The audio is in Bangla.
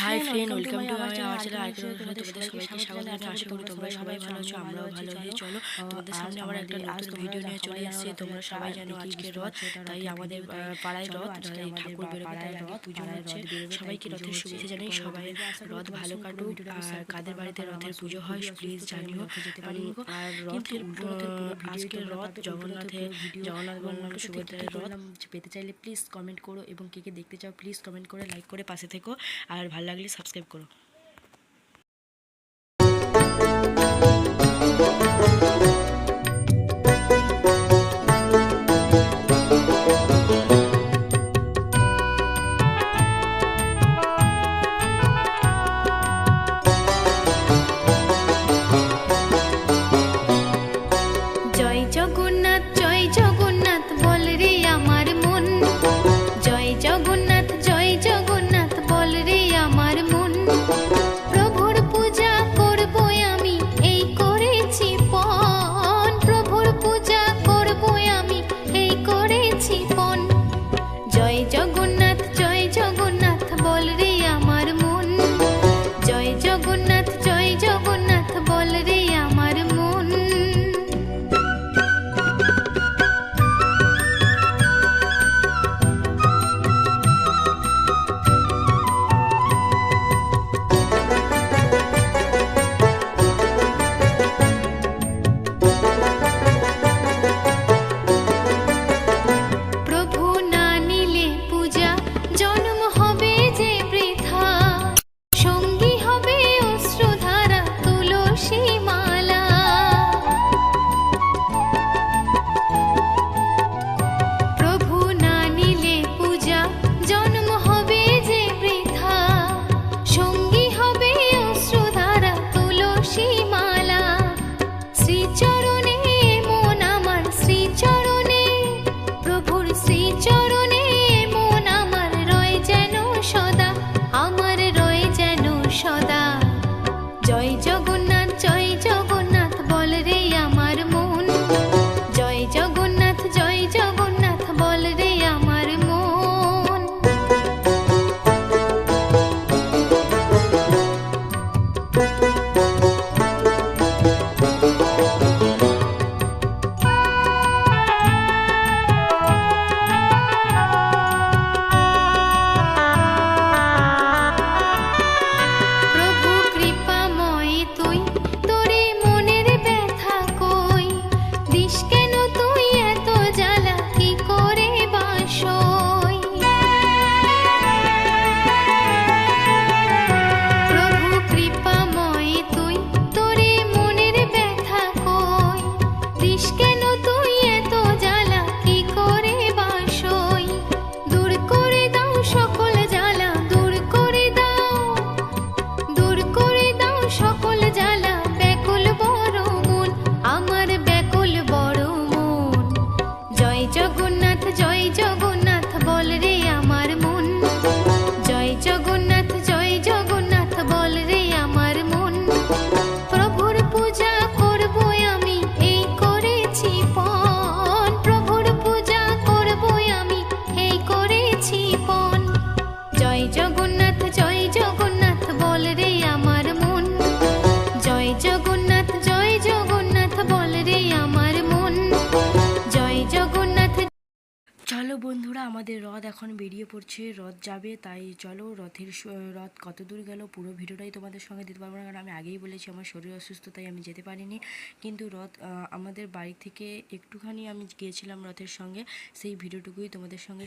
হাই ফ্রেন্ড ওয়েলকাম টু আমার চ্যানেল আইকন তোমাদের সবাইকে স্বাগত জানাই আশা করি তোমরা সবাই ভালো আছো আমরাও ভালো আছি চলো। তোমাদের সামনে আমার একটা নতুন ভিডিও নিয়ে চলে এসেছি। তোমরা সবাই জানো আজকে রথ। তাই আমাদের পাড়ায় রথ তাই ঠাকুর বেরোবে তাই আগে পুজো হচ্ছে সবাইকে রথের শুভেচ্ছা জানাই সবাই রথ ভালো কাটুক আর কাদের বাড়িতে রথের পুজো হয় প্লিজ জানিও আর রথের আজকে রথ জগন্নাথের জগন্নাথ বলরাম সুভদ্রার রথ পেতে চাইলে প্লিজ কমেন্ট করো এবং কে কে দেখতে চাও প্লিজ কমেন্ট করে লাইক করে পাশে থেকো আর ভালো লাগলে সাবস্ক্রাইব করো। জয় চলো বন্ধুরা, আমাদের রথ এখন বেরিয়ে পড়ছে, রথ যাবে, তাই চলো রথের রথ কত দূর গেল পুরো ভিডিওটাই তোমাদের সঙ্গে দিতে পারব না, কারণ আমি আগেই বলেছি আমার শরীর অসুস্থ, তাই আমি যেতে পারিনি। কিন্তু রথ আমাদের বাড়ি থেকে একটুখানি আমি গিয়েছিলাম রথের সঙ্গে, সেই ভিডিওটুকুই তোমাদের সঙ্গে